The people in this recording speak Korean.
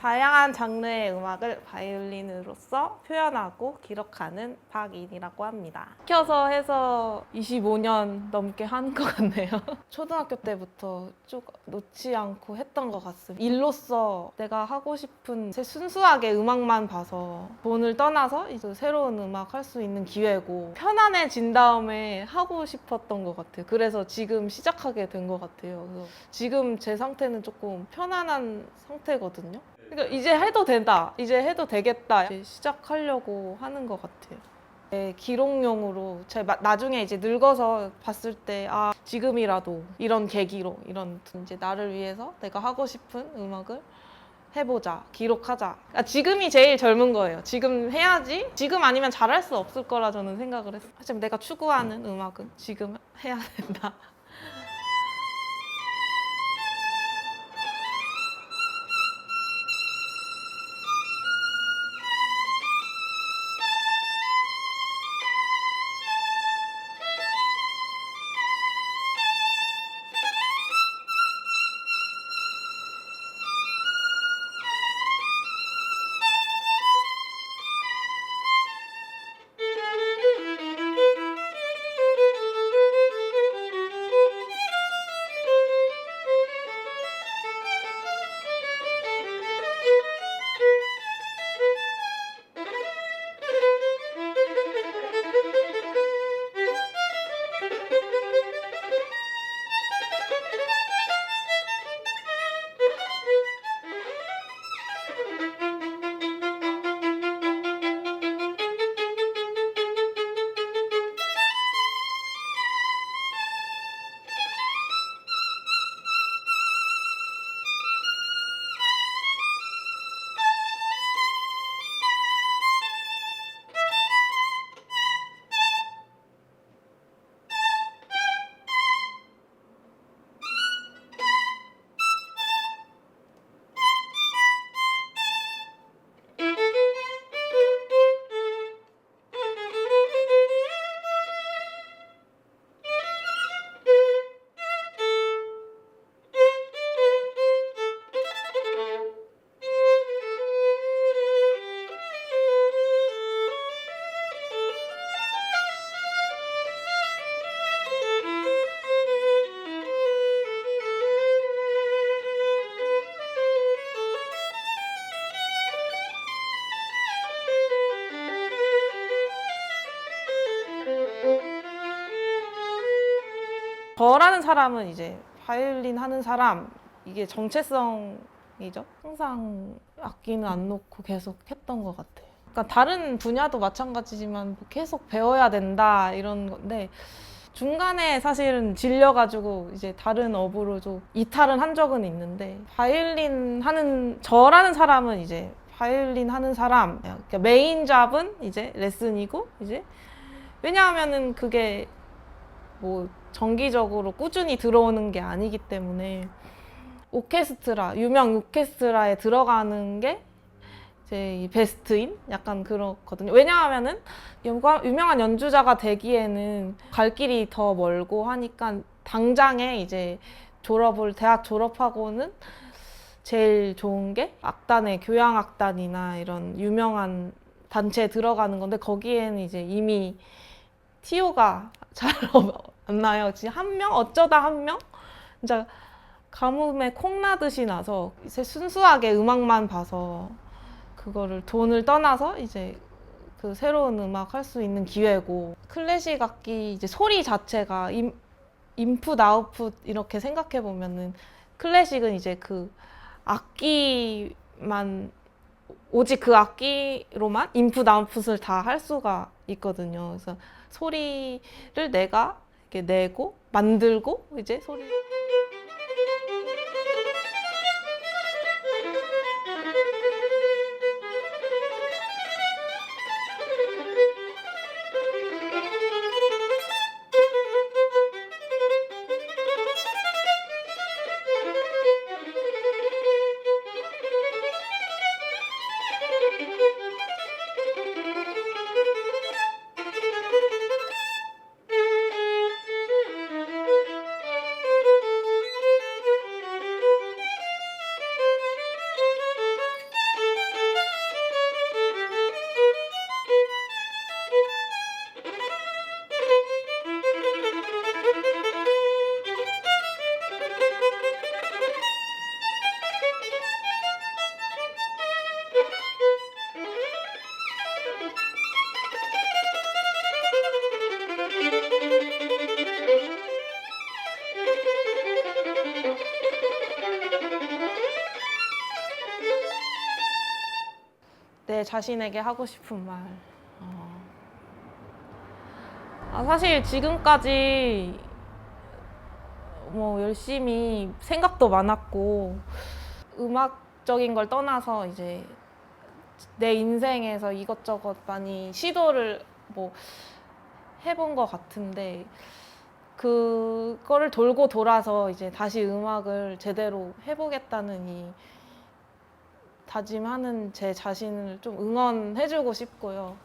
다양한 장르의 음악을 바이올린으로서 표현하고 기록하는 박인이라고 합니다. 시켜서 해서 25년 넘게 하는 것 같네요. 초등학교 때부터 쭉 놓지 않고 했던 것 같습니다. 일로서 내가 하고 싶은 제 순수하게 음악만 봐서 돈을 떠나서 이제 새로운 음악 할 수 있는 기회고 편안해진 다음에 하고 싶었던 것 같아요. 그래서 지금 시작하게 된 것 같아요. 지금 제 상태는 조금 편안한 상태거든요. 그러니까 이제 해도 된다. 이제 해도 되겠다. 이제 시작하려고 하는 것 같아요. 네, 기록용으로 제 마- 나중에 이제 늙어서 봤을 때 아 지금이라도 이런 계기로 이런 이제 나를 위해서 내가 하고 싶은 음악을 해보자 기록하자 아, 지금이 제일 젊은 거예요 지금 해야지 지금 아니면 잘할 수 없을 거라 저는 생각을 했어요 하지만 내가 추구하는 음악은 지금 해야 된다 저라는 사람은 이제 바이올린 하는 사람 이게 정체성이죠. 항상 악기는 안 놓고 계속 했던 것 같아요. 그러니까 다른 분야도 마찬가지지만 뭐 계속 배워야 된다 이런 건데 중간에 사실은 질려가지고 이제 다른 업으로 좀 이탈은 한 적은 있는데 바이올린 하는 저라는 사람은 이제 바이올린 하는 사람 그러니까 메인 잡은 이제 레슨이고 이제 왜냐하면은 그게 뭐 정기적으로 꾸준히 들어오는 게 아니기 때문에 오케스트라 유명 오케스트라에 들어가는 게이 베스트인 약간 그렇거든요. 왜냐하면은 유명한 연주자가 되기에는 갈 길이 더 멀고 하니까 당장에 이제 졸업을 대학 졸업하고는 제일 좋은 게 악단의 교향악단이나 이런 유명한 단체에 들어가는 건데 거기에는 이제 이미 티오가 잘없 나요? 지금 한 명? 어쩌다 한 명? 진짜 가뭄에 콩나듯이 나서 이제 순수하게 음악만 봐서 그거를 돈을 떠나서 이제 그 새로운 음악 할 수 있는 기회고 클래식 악기 이제 소리 자체가 임, 인풋 아웃풋 이렇게 생각해 보면은 클래식은 이제 그 악기만 오직 그 악기로만 인풋 아웃풋을 다 할 수가 있거든요. 그래서 소리를 내가 이렇게 내고 만들고 이제 소리 내 자신에게 하고 싶은 말. 어. 아, 사실 지금까지 뭐 열심히 생각도 많았고 음악적인 걸 떠나서 이제 내 인생에서 이것저것 많이 시도를 뭐 해본 것 같은데 그거를 돌고 돌아서 이제 다시 음악을 제대로 해보겠다는 이 다짐하는 제 자신을 좀 응원해주고 싶고요.